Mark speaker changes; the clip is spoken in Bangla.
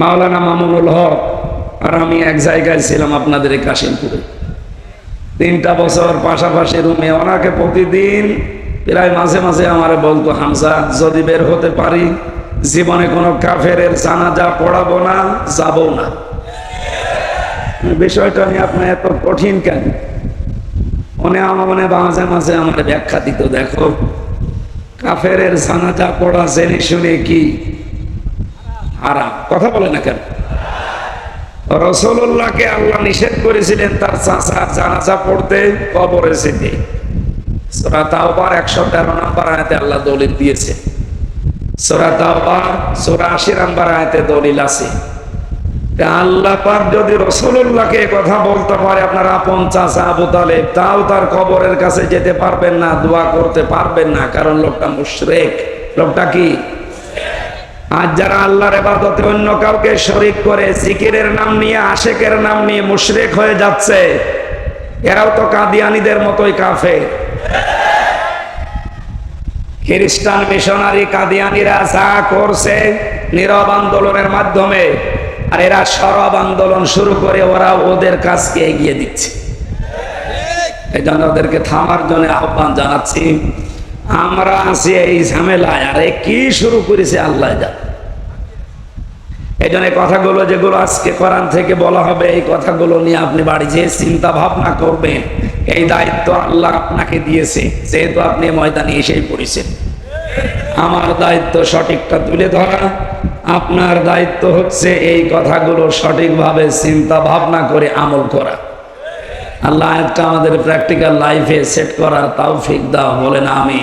Speaker 1: মাওলানা মামুনুল হক, আর আমি এক জায়গায় ছিলাম আপনাদের এই কাশিমপুরে। তিনটা বছর পাশাপাশি রুমে ওনাকে প্রতিদিন প্রায় মাঝে মাঝে আমার বলতো, হামজা, যদি বের হতে পারি, জীবনে কোনো কাফের জানাজা পড়াবো না, যাব না। বিষয়টা নিয়ে আপনার এত কঠিন কেন? উনি আমার মনে মাঝে মাঝে আমার ব্যাখ্যা দিত, দেখো কাফের জানাজা পড়া জেনে শুনে কি হারাম। কথা বলে না কেন? রসুল্লাহকে আল্লাহ নিষেধ করেছিলেন তার চাষা জানাজা পড়তে কবরে যেতে। সোরা তাওবার একশো তেরো নম্বর আয়তে আল্লাহ দলিল দিয়েছে। সোরা তাওবার সোরা আশি নম্বর আয়তে দলিল আছে। আল্লাহ পাক যদি রসুল্লাহকে কথা বলতে পারে, আপনার আপন চাষা আবু তালেব, তাও তার কবরের কাছে যেতে পারবেন না, দোয়া করতে পারবেন না, কারণ লোকটা মুশরেক। লোকটা কি? আজ যারা আল্লাহর এবাদতে অন্য কাউকে শরিক করে জিকিরের নাম নিয়ে, আশেকের নাম নিয়ে মুশরেক হয়ে যাচ্ছে, এরাও তো কাদিয়ানিদের মতোই কাফে খ্রিস্টান মিশনারি কাদিয়ানিরা যা করছে নীরব আন্দোলনের মাধ্যমে, আর এরা সরব আন্দোলন শুরু করে ওরা ওদের কাজকে এগিয়ে দিচ্ছে। এই জন্য ওদেরকে থামার জন্য আহ্বান জানাচ্ছি। আমরা আছি এই ঝামেলায়। আরে কি শুরু করেছে আল্লাহ যা এই জন্য কথাগুলো যেগুলো আজকে কোরআন থেকে বলা হবে, এই কথাগুলো নিয়ে আপনি বাড়ি যেয়ে চিন্তা ভাবনা করবেন, এই দায়িত্ব আল্লাহ আপনাকে দিয়েছে, যেহেতু আপনি ময়দানে এসেই পড়েছেন। আমার দায়িত্ব সঠিকটা তুলে ধরা, আপনার দায়িত্ব হচ্ছে এই কথাগুলো সঠিকভাবে চিন্তা ভাবনা করে আমল করা। আল্লাহ একটা আমাদের প্র্যাকটিক্যাল লাইফে সেট করার তাও ফিক দাও বলেন আমি